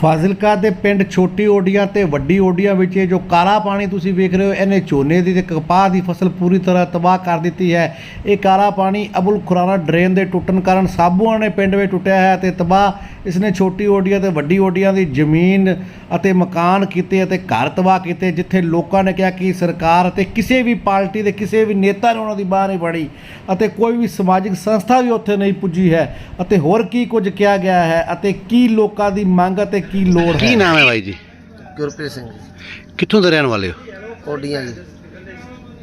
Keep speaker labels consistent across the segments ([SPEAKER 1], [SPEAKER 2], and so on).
[SPEAKER 1] ਫਾਜ਼ਿਲਕਾ ਦੇ ਪਿੰਡ ਛੋਟੀ ਓਡੀਆਂ ਤੇ ਵੱਡੀ ਓਡੀਆਂ ਵਿੱਚ ਇਹ ਜੋ ਕਾਲਾ ਪਾਣੀ ਤੁਸੀਂ ਵੇਖ ਰਹੇ ਹੋ, ਇਹਨੇ ਝੋਨੇ ਦੀ ਤੇ ਕਪਾਹ ਦੀ ਫਸਲ ਪੂਰੀ ਤਰ੍ਹਾਂ ਤਬਾਹ ਕਰ ਦਿੱਤੀ ਹੈ। ਇਹ ਕਾਲਾ ਪਾਣੀ ਅਬੁਲ ਖੁਰਾਨਾ ਡਰੇਨ ਦੇ ਟੁੱਟਣ ਕਾਰਨ ਸਾਬੂਆਂ ਨੇ ਪਿੰਡ ਵਿੱਚ ਟੁੱਟਿਆ ਹੈ ਤੇ ਤਬਾਹ ਇਸਨੇ ਛੋਟੀ ਓਡੀਆਂ ਤੇ ਵੱਡੀ ਓਡੀਆਂ ਦੀ ਜ਼ਮੀਨ ਅਤੇ ਮਕਾਨ ਕੀਤੇ ਅਤੇ ਘਰ ਤਬਾਹ ਕੀਤੇ, ਜਿੱਥੇ ਲੋਕਾਂ ਨੇ ਕਿਹਾ ਕਿ ਸਰਕਾਰ ਅਤੇ ਕਿਸੇ ਵੀ ਪਾਰਟੀ ਦੇ ਕਿਸੇ ਵੀ ਨੇਤਾ ਨੇ ਉਹਨਾਂ ਦੀ ਬਾਹ ਨਹੀਂ ਫੜੀ ਅਤੇ ਕੋਈ ਵੀ ਸਮਾਜਿਕ ਸੰਸਥਾ ਵੀ ਉੱਥੇ ਨਹੀਂ ਪੁੱਜੀ ਹੈ। ਅਤੇ ਹੋਰ ਕੀ ਕੁਝ ਕਿਹਾ ਗਿਆ ਹੈ ਅਤੇ ਕੀ ਲੋਕਾਂ ਦੀ ਮੰਗ ਅਤੇ ਕੀ ਲੋੜ
[SPEAKER 2] ਕੀ
[SPEAKER 1] ਹੈ
[SPEAKER 2] ਨਾਮ ਹੈ ਬਾਈ ਜੀ?
[SPEAKER 3] ਗੁਰਪ੍ਰੀਤ ਸਿੰਘ ਜੀ।
[SPEAKER 2] ਕਿੱਥੋਂ ਦੇ ਰਹਿਣ ਵਾਲੇ ਹੋ?
[SPEAKER 3] ਓਡੀਆਂ ਜੀ।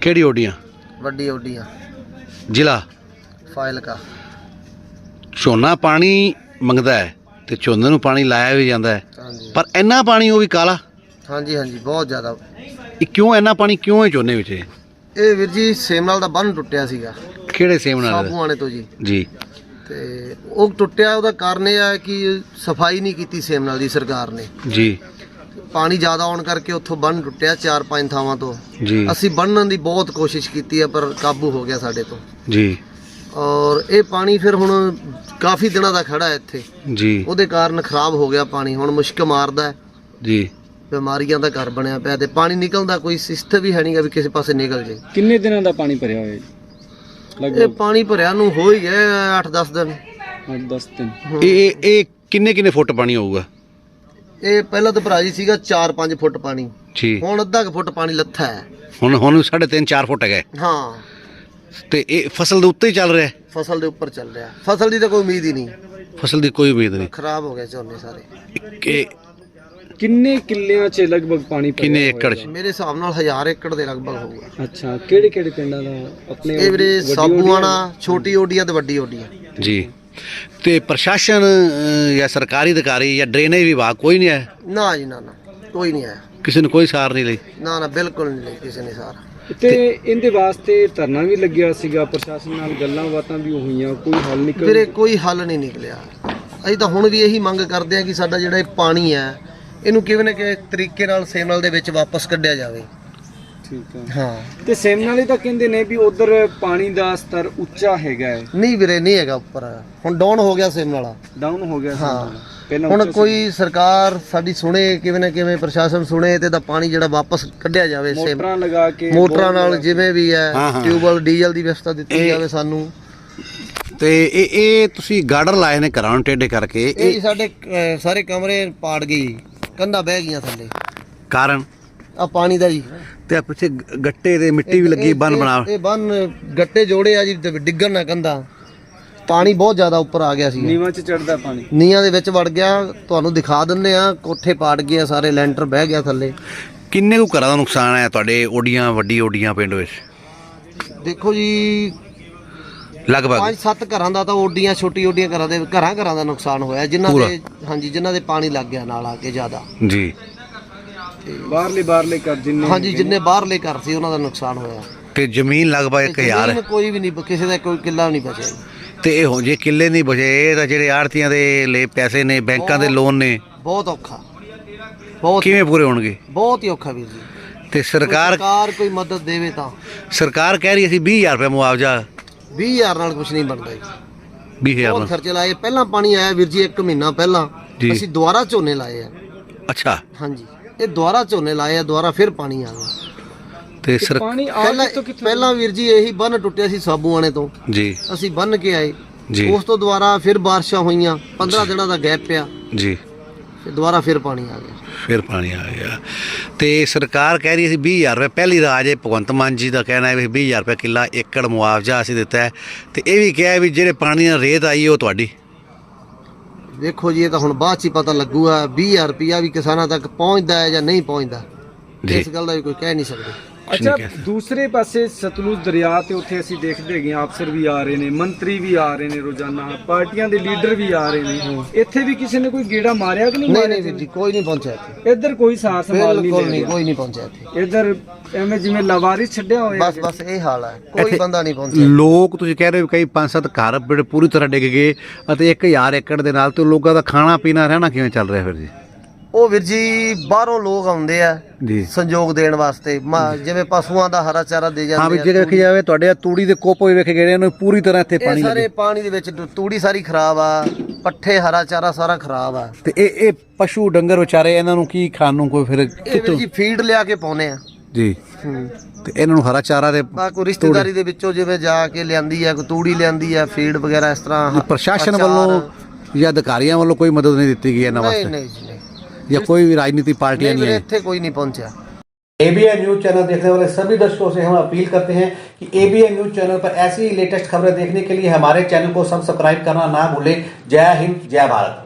[SPEAKER 2] ਕਿਹੜੀ ਓਡੀਆਂ?
[SPEAKER 3] ਵੱਡੀ ਓਡੀਆਂ।
[SPEAKER 2] ਜ਼ਿਲ੍ਹਾ?
[SPEAKER 3] ਫਾਈਲ ਕਾ
[SPEAKER 2] ਝੋਨਾ ਪਾਣੀ ਮੰਗਦਾ ਹੈ ਤੇ ਝੋਨੇ ਨੂੰ ਪਾਣੀ ਲਾਇਆ ਵੀ ਜਾਂਦਾ ਹੈ।
[SPEAKER 3] ਹਾਂਜੀ।
[SPEAKER 2] ਪਰ ਇੰਨਾ ਪਾਣੀ ਉਹ ਵੀ ਕਾਲਾ?
[SPEAKER 3] ਹਾਂਜੀ ਹਾਂਜੀ ਬਹੁਤ ਜ਼ਿਆਦਾ।
[SPEAKER 2] ਇਹ ਕਿਉਂ ਇੰਨਾ ਪਾਣੀ ਕਿਉਂ ਹੈ ਝੋਨੇ ਵਿੱਚ? ਇਹ?
[SPEAKER 3] ਵੀਰ ਜੀ ਸੇਮਨਾਲ ਦਾ ਬੰਨ ਟੁੱਟਿਆ ਸੀਗਾ।
[SPEAKER 2] ਕਿਹੜੇ ਸੇਮ ਨਾਲ?
[SPEAKER 3] ਸਾਬੂਆਣੇ ਤੋਂ ਜੀ।
[SPEAKER 2] ਜੀ।
[SPEAKER 3] ਤੇ ਉਹ ਟੁੱਟਿਆ ਉਹਦਾ ਕਾਰਨ ਇਹ ਹੈ ਕਿ ਸਫ਼ਾਈ ਨਹੀਂ ਕੀਤੀ ਸੇਮਨਾਲ ਦੀ ਸਰਕਾਰ ਨੇ।
[SPEAKER 2] ਜੀ।
[SPEAKER 3] ਪਾਣੀ ਜ਼ਿਆਦਾ ਆਉਣ ਕਰਕੇ ਉੱਥੋਂ ਬੰਨ ਟੁੱਟਿਆ ਚਾਰ ਪੰਜ ਥਾਵਾਂ ਤੋਂ।
[SPEAKER 2] ਜੀ।
[SPEAKER 3] ਅਸੀਂ ਬੰਨਣ ਦੀ ਬਹੁਤ ਕੋਸ਼ਿਸ਼ ਕੀਤੀ ਹੈ ਪਰ ਕਾਬੂ ਹੋ ਗਿਆ ਸਾਡੇ ਤੋਂ।
[SPEAKER 2] ਜੀ।
[SPEAKER 3] ਔਰ ਇਹ ਪਾਣੀ ਫਿਰ ਹੁਣ ਕਾਫੀ ਦਿਨਾਂ ਦਾ ਖੜਾ ਹੈ ਇੱਥੇ।
[SPEAKER 2] ਜੀ।
[SPEAKER 3] ਉਹਦੇ ਕਾਰਨ ਖਰਾਬ ਹੋ ਗਿਆ ਪਾਣੀ ਹੁਣ ਮੁਸ਼ਕ ਮਾਰਦਾ ਹੈ।
[SPEAKER 2] ਜੀ।
[SPEAKER 3] ਬਿਮਾਰੀਆਂ ਦਾ ਘਰ ਬਣਿਆ ਪਿਆ ਤੇ ਪਾਣੀ ਨਿਕਲਦਾ ਕੋਈ ਸਿਸਟਮ ਵੀ ਹੈ ਨਹੀਂਗਾ ਵੀ ਕਿਸੇ ਪਾਸੇ ਨਿਕਲ ਜੇ
[SPEAKER 4] ਕਿੰਨੇ ਦਿਨਾਂ ਦਾ ਪਾਣੀ ਭਰਿਆ ਹੋਇਆ ਜੀ?
[SPEAKER 3] ਇਹ ਪਾਣੀ ਭਰਿਆ ਨੂੰ ਹੋ ਹੀ ਗਏ 8-10 ਦਿਨ।
[SPEAKER 4] 8-10 ਦਿਨ।
[SPEAKER 2] ਇਹ ਇਹ- ਕਿੰਨੇ ਕਿੰਨੇ ਫੁੱਟ ਪਾਣੀ ਹੋਊਗਾ?
[SPEAKER 3] ਇਹ ਪਹਿਲਾਂ ਤਾਂ ਭਰਾ ਜੀ ਸੀਗਾ 4-5 ਫੁੱਟ ਪਾਣੀ।
[SPEAKER 2] ਜੀ
[SPEAKER 3] ਹੁਣ ਅੱਧਾ ਕੁ ਫੁੱਟ ਪਾਣੀ ਲੱਥਾ ਹੈ।
[SPEAKER 2] ਹੁਣ ਹੁਣ 3.5 4 ਫੁੱਟ ਹੈਗਾ। ਹੈ। ਤੇ ਇਹ ਫਸਲ ਦੇ ਉੱਤੇ ਹੀ ਚੱਲ ਰਿਹਾ? ਹੈ।
[SPEAKER 3] ਫਸਲ ਦੇ ਉੱਪਰ ਚੱਲ ਰਿਹਾ। ਫਸਲ ਦੀ ਤਾਂ ਕੋਈ ਉਮੀਦ ਹੀ ਨਹੀਂ।
[SPEAKER 2] ਫਸਲ ਦੀ ਕੋਈ ਉਮੀਦ ਨਹੀਂ।
[SPEAKER 3] ਖਰਾਬ ਹੋ ਗਏ ਝੋਨੇ ਸਾਰੇ।
[SPEAKER 2] ਕਿ
[SPEAKER 4] ਕਿੰਨੇ ਕਿੱਲਿਆਂ 'ਚ ਲਗਭਗ ਪਾਣੀ ਭਰਿਆ
[SPEAKER 2] ਕਿੰਨੇ ਏਕੜ ਚ?
[SPEAKER 4] ਹੈ?
[SPEAKER 3] ਮੇਰੇ ਹਿਸਾਬ ਨਾਲ 1000 ਏਕੜ ਦੇ ਲਗਭਗ ਹੋਊਗਾ।
[SPEAKER 4] ਅੱਛਾ ਕਿਹੜੇ ਕਿਹੜੇ ਪਿੰਡਾਂ ਦਾ ਆਪਣੇ
[SPEAKER 3] ਇਹ ਵੀਰੇ
[SPEAKER 4] ਵੱਡੀ
[SPEAKER 3] ਸਾਬੂਆਣਾ ਛੋਟੀ ਓਡੀਆਂ ਤੇ ਵੱਡੀ ਓਡੀਆਂ।
[SPEAKER 2] ਜੀ। ਤੇ ਪ੍ਰਸ਼ਾਸਨ ਜਾਂ ਸਰਕਾਰੀ ਅਧਿਕਾਰੀ ਜਾਂ ਡਰੇਨੇਜ ਵਿਭਾਗ ਕੋਈ ਨਹੀਂ ਆਇਆ?
[SPEAKER 3] ਨਾ ਜੀ ਨਾ ਨਾ ਕੋਈ ਨਹੀਂ ਆਇਆ।
[SPEAKER 2] ਕਿਸੇ ਨੇ ਕੋਈ ਸਾਰ ਨਹੀਂ ਲਈ?
[SPEAKER 3] ਨਾ ਨਾ ਬਿਲਕੁਲ ਨਹੀਂ ਲਈ ਕਿਸੇ ਨੇ ਸਾਰਾ।
[SPEAKER 4] ਤੇ ਇਹਦੇ ਵਾਸਤੇ ਧਰਨਾ ਵੀ ਲੱਗਿਆ ਸੀਗਾ ਪ੍ਰਸ਼ਾਸਨ ਨਾਲ ਗੱਲਾਂ ਬਾਤਾਂ ਵੀ ਹੋਈਆਂ ਕੋਈ ਹੱਲ ਨਿਕਲ
[SPEAKER 3] ਵੀਰੇ ਕੋਈ ਹੱਲ ਨਹੀਂ ਨਿਕਲਿਆ। ਅਸੀਂ ਤਾਂ ਹੁਣ ਵੀ ਇਹੀ ਮੰਗ ਕਰਦੇ ਹਾਂ ਕਿ ਸਾਡਾ ਜਿਹੜਾ ਇਹ ਪਾਣੀ ਹੈ ਇਹਨੂੰ ਕਿਵੇਂ ਨਾ ਕਿਵੇਂ ਤਰੀਕੇ ਨਾਲ ਸੇਮਨਲ ਦੇ ਵਿੱਚ ਵਾਪਸ ਕੱਢਿਆ ਜਾਵੇ।
[SPEAKER 4] ਠੀਕ ਹੈ।
[SPEAKER 3] ਹਾਂ।
[SPEAKER 4] ਤੇ ਸੇਮਨਾਲੀ ਤਾਂ ਕਹਿੰਦੇ ਨੇ ਵੀ ਉਧਰ ਪਾਣੀ ਦਾ ਸਤਰ ਉੱਚਾ ਹੈਗਾ ਹੈ।
[SPEAKER 3] ਨਹੀਂ ਵੀਰੇ ਨਹੀਂ ਹੈਗਾ ਉੱਪਰ। ਹੁਣ ਡਾਊਨ ਹੋ ਗਿਆ ਸੇਮਨਲ ਵਾਲਾ।
[SPEAKER 4] ਡਾਊਨ ਹੋ ਗਿਆ
[SPEAKER 3] ਹਾਂ।
[SPEAKER 4] ਸੇਮਨਾਲਾ। ਪਹਿਲਾਂ
[SPEAKER 3] ਹੁਣ
[SPEAKER 4] ਉੱਚਾ ਸੀ।
[SPEAKER 3] ਕੋਈ ਸਰਕਾਰ ਸਾਡੀ ਸੁਣੇ ਕਿਵੇਂ ਨਾ ਕਿਵੇਂ ਪ੍ਰਸ਼ਾਸਨ ਸੁਣੇ ਤੇ ਦਾ ਪਾਣੀ ਜਿਹੜਾ ਵਾਪਸ ਕੱਢਿਆ ਜਾਵੇ ਸੇਮ
[SPEAKER 4] ਮੋਟਰਾਂ ਲਗਾ ਕੇ
[SPEAKER 3] ਮੋਟਰਾਂ ਨਾਲ ਜਿਵੇਂ ਵੀ ਹੈ
[SPEAKER 2] ਹਾਂ, ਹਾਂ।
[SPEAKER 3] ਟਿਊਬਲ ਡੀਜ਼ਲ ਦੀ ਵਿਵਸਥਾ ਦਿੱਤੀ
[SPEAKER 2] ਇਹ-
[SPEAKER 3] ਜਾਵੇ ਸਾਨੂੰ।
[SPEAKER 2] ਤੇ ਇਹ ਇਹ ਤੁਸੀਂ ਗਾਰਡਰ ਲਾਏ ਨੇ ਘਰਾਂ ਨੂੰ ਟੇਢੇ ਕਰਕੇ।
[SPEAKER 3] ਇਹ
[SPEAKER 2] ਇਹ
[SPEAKER 3] ਜੀ ਸਾਡੇ ਅਹ, ਸਾਰੇ ਕਮਰੇ ਪਾੜ ਗਈ। ਕੰਧਾਂ ਬਹਿ ਗਈਆਂ ਥੱਲੇ।
[SPEAKER 2] ਕਾਰਨ?
[SPEAKER 3] ਆ ਪਾਣੀ ਦਾ ਜੀ।
[SPEAKER 2] ਤੇ ਆ ਪਿੱਛੇ ਗ- ਗੱਟੇ ਤੇ ਮਿੱਟੀ ਵੀ ਲੱਗੀ
[SPEAKER 3] ਇਹ-
[SPEAKER 2] ਬੰਨ
[SPEAKER 3] ਇਹ-
[SPEAKER 2] ਬਣਾ।
[SPEAKER 3] ਇਹ ਬੰਨ ਗੱਟੇ ਜੋੜੇ ਆ ਜੀ ਤੇ ਡਿੱਗਣ ਨਾ ਕੰਧਾਂ। ਪਾਣੀ ਬਹੁਤ ਜ਼ਿਆਦਾ ਉੱਪਰ ਆ ਗਿਆ ਸੀ।
[SPEAKER 4] ਨੀਵਾਂ 'ਚ ਚੜਦਾ ਪਾਣੀ।
[SPEAKER 3] ਨੀਆਂ ਦੇ ਵਿੱਚ ਵੜ ਗਿਆ ਤੁਹਾਨੂੰ ਦਿਖਾ ਦਿੰਨੇ ਆ ਕੋਠੇ ਪਾੜ ਗਏ ਆ, ਸਾਰੇ ਲੈਂਟਰ ਬਹਿ ਗਿਆ ਥੱਲੇ।
[SPEAKER 2] ਕਿੰਨੇ ਕੁ ਘਰਾਂ ਦਾ ਨੁਕਸਾਨ ਹੈ ਤੁਹਾਡੇ ਓਡੀਆਂ ਵੱਡੀ ਓਡੀਆਂ ਪਿੰਡ ਵਿੱਚ?
[SPEAKER 3] ਦੇਖੋ ਜੀ
[SPEAKER 2] ਲਗਭਗ।
[SPEAKER 3] ਪੰਜ ਸੱਤ ਘਰਾਂ ਦਾ ਤਾਂ ਓਡੀਆਂ ਛੋਟੀ ਓਡੀਆਂ ਘਰਾਂ ਦੇ ਘਰਾਂ ਘਰਾਂ ਦਾ ਨੁਕਸਾਨ ਹੋਇਆ। ਜਿਨ੍ਹਾਂ
[SPEAKER 2] ਪੂਰਾ।
[SPEAKER 3] ਦੇ ਹਾਂਜੀ ਜਿਨ੍ਹਾਂ ਦੇ ਪਾਣੀ ਲੱਗ ਗਿਆ ਨਾਲ ਆ ਕੇ ਜ਼ਿਆਦਾ।
[SPEAKER 2] ਜੀ।
[SPEAKER 4] ਬਾਹਰਲੇ ਬਾਹਰਲੇ ਕਰ ਜਿੰਨੇ
[SPEAKER 3] ਹਾਂਜੀ ਜਿੰਨੇ ਬਾਹਰਲੇ ਘਰ ਸੀ ਉਹਨਾਂ ਦਾ ਨੁਕਸਾਨ ਹੋਇਆ।
[SPEAKER 2] ਤੇ ਜ਼ਮੀਨ ਲਗਭਗ 1000 ਹੈ
[SPEAKER 3] ਜ਼ਮੀਨ ਕੋਈ ਵੀ ਨਹੀਂ ਕਿਸੇ ਦਾ ਕੋਈ ਕਿੱਲਾ ਨਹੀਂ ਬਚਿਆ। ਜੀ।
[SPEAKER 2] ਤੇ ਇਹ ਹੋ ਜੇ ਕਿੱਲੇ ਨਹੀਂ ਬਚੇ ਇਹ ਤਾਂ ਜਿਹੜੇ ਆੜਤੀਆਂ ਦੇ ਲੈ ਪੈਸੇ ਨੇ ਬੈਂਕਾਂ ਦੇ ਲੋਨ ਨੇ
[SPEAKER 3] ਬਹੁਤ ਔਖਾ। ਬਹੁਤ
[SPEAKER 2] ਕਿਵੇਂ ਪੂਰੇ ਹੋਣਗੇ?
[SPEAKER 3] ਬਹੁਤ ਹੀ ਔਖਾ ਵੀਰ ਜੀ।
[SPEAKER 2] ਤੇ ਸਰਕਾਰ
[SPEAKER 3] ਸਰਕਾਰ ਕੋਈ ਮਦਦ ਦੇਵੇ ਤਾਂ।
[SPEAKER 2] ਸਰਕਾਰ ਕਹਿ ਰਹੀ ਅਸੀਂ 20000 ਰੁਪਏ ਮੁਆਵਜ਼ਾ
[SPEAKER 3] 20000 ਨਾਲ ਕੁਝ ਨਹੀਂ ਬਣਦਾ ਜੀ।
[SPEAKER 2] 20000
[SPEAKER 3] ਬਹੁਤ
[SPEAKER 2] ਨਾਲ।
[SPEAKER 3] ਖਰਚੇ ਲਾਏ। ਪਹਿਲਾਂ ਪਾਣੀ ਆਇਆ ਵੀਰ ਜੀ 1 ਮਹੀਨਾ ਪਹਿਲਾਂ।
[SPEAKER 2] ਜੀ।
[SPEAKER 3] ਅਸੀਂ ਦੁਬਾਰਾ ਝੋਨੇ ਲਾਏ ਆ।
[SPEAKER 2] ਅੱਛਾ।
[SPEAKER 3] ਹਾਂਜੀ। ਇਹ ਦੁਬਾਰਾ ਝੋਨੇ ਲਾਏ ਆ ਦੁਬਾਰਾ ਫਿਰ ਪਾਣੀ ਆ ਗਿਆ
[SPEAKER 2] ਤੇ ਸਰ
[SPEAKER 4] ਪਾਣੀ ਆ
[SPEAKER 3] ਪਹਿਲਾਂ
[SPEAKER 4] ਕਿੱਥੋਂ ਕਿੱਥੋਂ
[SPEAKER 3] ਪਹਿਲਾਂ ਵੀਰ ਜੀ ਇਹੀ ਬੰਨ ਟੁੱਟਿਆ ਸੀ ਸਾਬੂਆਣੇ ਤੋਂ।
[SPEAKER 2] ਜੀ।
[SPEAKER 3] ਅਸੀਂ ਬੰਨ ਕੇ ਆਏ।
[SPEAKER 2] ਜੀ।
[SPEAKER 3] ਉਸ ਤੋਂ ਦੁਬਾਰਾ ਫਿਰ ਬਾਰਿਸ਼ਾਂ ਹੋਈਆਂ। 15 ਦਿਨਾਂ ਦਾ ਗੈਪ ਪਿਆ।
[SPEAKER 2] ਜੀ।
[SPEAKER 3] ਫਿਰ ਦੁਬਾਰਾ ਫਿਰ ਪਾਣੀ ਆ ਗਿਆ।
[SPEAKER 2] ਫਿਰ ਪਾਣੀ ਆ ਗਿਆ। ਤੇ ਸਰਕਾਰ ਕਹਿ ਰਹੀ ਸੀ 20000 ਰੁਪਏ। ਪਹਿਲੀ ਰਾਜ ਹੈ ਭਗਵੰਤ ਮਾਨ ਜੀ ਦਾ ਕਹਿਣਾ ਹੈ ਵੀ 20000 ਰੁਪਏ ਕਿੱਲਾ ਏਕੜ ਮੁਆਵਜ਼ਾ ਅਸੀਂ ਦਿੱਤਾ ਹੈ। ਤੇ ਇਹ ਵੀ ਕਿਹਾ ਵੀ ਜਿਹੜੇ ਪਾਣੀ ਨਾਲ ਰੇਤ ਆਈ ਉਹ ਤੁਹਾਡੀ।
[SPEAKER 3] ਵੇਖੋ ਜੀ ਇਹ ਤਾਂ ਹੁਣ ਬਾਅਦ ਚ ਹੀ ਪਤਾ ਲੱਗੂਗਾ। 20000 ਰੁਪਿਆ ਵੀ ਕਿਸਾਨਾਂ ਤੱਕ ਪਹੁੰਚਦਾ ਹੈ ਜਾਂ ਨਹੀਂ ਪਹੁੰਚਦਾ।
[SPEAKER 2] ਜੀ।
[SPEAKER 3] ਇਸ ਗੱਲ ਦਾ ਵੀ ਕੋਈ ਕਹਿ ਨਹੀਂ ਸਕਦੇ।
[SPEAKER 4] ਅੱਛਾ। ਦੂਸਰੇ ਪਾਸੇ ਸਤਲੁਜ ਦਰਿਆ ਤੇ ਉੱਥੇ ਅਸੀਂ ਦੇਖਦੇ ਹੈਗੇ ਹਾਂ ਅਫਸਰ ਵੀ ਆ ਰਹੇ ਨੇ ਮੰਤਰੀ ਵੀ ਆ ਰਹੇ ਨੇ ਰੋਜ਼ਾਨਾ ਪਾਰਟੀਆਂ ਦੇ ਲੀਡਰ ਵੀ ਆ ਰਹੇ ਨੇ। ਇੱਥੇ ਵੀ ਕਿਸੇ ਨੇ ਕੋਈ ਗੇੜਾ ਮਾਰਿਆ ਕਿ ਨਹੀਂ
[SPEAKER 3] ਨਹੀਂ
[SPEAKER 4] ਮਾਰਿਆ
[SPEAKER 3] ਨਹੀਂ ਵੀਰ ਜੀ ਕੋਈ ਨਹੀਂ ਪਹੁੰਚਿਆ ਇੱਥੇ।
[SPEAKER 4] ਇੱਧਰ ਕੋਈ ਸਾਰ ਸੰਭਾਲ ਨਹੀਂ
[SPEAKER 3] ਬਿਲਕੁਲ
[SPEAKER 4] ਲੈ
[SPEAKER 3] ਨਹੀਂ
[SPEAKER 4] ਰਿਹਾ
[SPEAKER 3] ਕੋਈ ਨਹੀਂ ਪਹੁੰਚਿਆ ਇੱਥੇ।
[SPEAKER 4] ਇੱਧਰ ਐਵੇਂ ਜਿਵੇਂ ਲਵਾਰਿਸ ਛੱਡਿਆ ਹੋਇਆ
[SPEAKER 3] ਬਸ ਬਸ ਇਹ ਹਾਲ ਹੈ ਕੋਈ ਬੰਦਾ ਨਹੀਂ ਪਹੁੰਚਿਆ।
[SPEAKER 2] ਲੋਕ ਤੁਸੀਂ ਕਹਿ ਰਹੇ ਹੋ ਕਈ ਪੰਜ ਸੱਤ ਘਰ ਬੜੇ ਪੂਰੀ ਤਰ੍ਹਾਂ ਡਿੱਗ ਗਏ ਅਤੇ 1000 ਏਕੜ ਦੇ ਨਾਲ ਤੇ ਲੋਕਾਂ ਦਾ ਖਾਣਾ ਪੀਣਾ ਰਹਿਣਾ ਕਿਵੇਂ ਚੱਲ ਰਿਹਾ ਫਿਰ ਜੀ?
[SPEAKER 3] ਉਹ ਵੀਰ ਜੀ ਬਾਹਰੋਂ ਲੋਕ ਆਉਂਦੇ ਆ
[SPEAKER 2] ਜੀ।
[SPEAKER 3] ਸੰਯੋਗ ਦੇਣ ਵਾਸਤੇ। ਮਾ- ਜਿਵੇਂ ਪਸ਼ੂਆਂ ਦਾ ਹਰਾ ਚਾਰਾ ਦੇ
[SPEAKER 2] ਹਾਂ ਵੀ ਜਿਹੜੇ ਵੇਖੀ ਜਾਵੇ ਤੁਹਾਡੇ ਆਹ ਤੂੜੀ ਦੇ ਕੋਪ ਹੋਏ ਵੇਖੇ ਗਏ ਨੇ ਉਹਨੂੰ ਪੂਰੀ ਤਰ੍ਹਾਂ ਇੱਥੇ
[SPEAKER 3] ਇਹ
[SPEAKER 2] ਪਾਣੀ
[SPEAKER 3] ਸਾਰੇ
[SPEAKER 2] ਲੱਗੇ।
[SPEAKER 3] ਪਾਣੀ ਦੇ ਵਿੱਚ ਤੂੜੀ ਸਾਰੀ ਖਰਾਬ ਆ ਪੱਠੇ ਹਰਾ ਚਾਰਾ ਸਾਰਾ ਖਰਾਬ ਆ।
[SPEAKER 2] ਤੇ ਇਹ ਇਹ ਪਸ਼ੂ ਡੰਗਰ ਵਿਚਾਰੇ ਇਹਨਾਂ ਨੂੰ ਕੀ ਖਾਣ ਨੂੰ ਕੋਈ ਫਿਰ
[SPEAKER 3] ਇਹ ਜੀ ਫੀਡ ਲਿਆ ਕੇ ਪਾਉਨੇ ਆ।
[SPEAKER 2] ਜੀ।
[SPEAKER 3] ਹੂੰ।
[SPEAKER 2] ਤੇ ਇਹਨਾਂ ਨੂੰ ਹਰਾ ਚਾਰਾ ਦੇ
[SPEAKER 3] ਬਾ ਕੋਈ ਰਿਸ਼ਤੇਦਾਰੀ ਦੇ ਵਿੱਚੋਂ ਜਿਵੇਂ ਜਾ ਕੇ ਲਿਆਂਦੀ ਆ ਕੋਈ ਤੂੜੀ ਲਿਆਂਦੀ ਆ ਫੀਡ ਵਗੈਰਾ ਇਸ ਤਰ੍ਹਾਂ
[SPEAKER 2] ਪ੍ਰਸ਼ਾਸਨ
[SPEAKER 3] ਅਚਾਰ।
[SPEAKER 2] ਵੱਲੋਂ ਜਾਂ ਅਧਿਕਾਰੀਆਂ ਵੱਲੋਂ ਕੋਈ ਮਦਦ ਨਹੀਂ ਦਿੱਤੀ ਗਈ ਇਹਨਾਂ
[SPEAKER 3] ਨਹੀਂ
[SPEAKER 2] ਵਾਸਤੇ?
[SPEAKER 3] ਨਹੀਂ ਜੀ,
[SPEAKER 2] या कोई भी
[SPEAKER 3] राजनीतिक
[SPEAKER 2] पार्टियाँ
[SPEAKER 3] नहीं,
[SPEAKER 2] नहीं
[SPEAKER 3] थे कोई नहीं पहुँचा।
[SPEAKER 1] एबीएन न्यूज़ चैनल देखने वाले सभी दर्शकों से हम अपील करते हैं कि एबीएन न्यूज़ चैनल पर ऐसी लेटेस्ट खबरें देखने के लिए हमारे चैनल को सब्सक्राइब करना ना भूलें। जय हिंद जय भारत।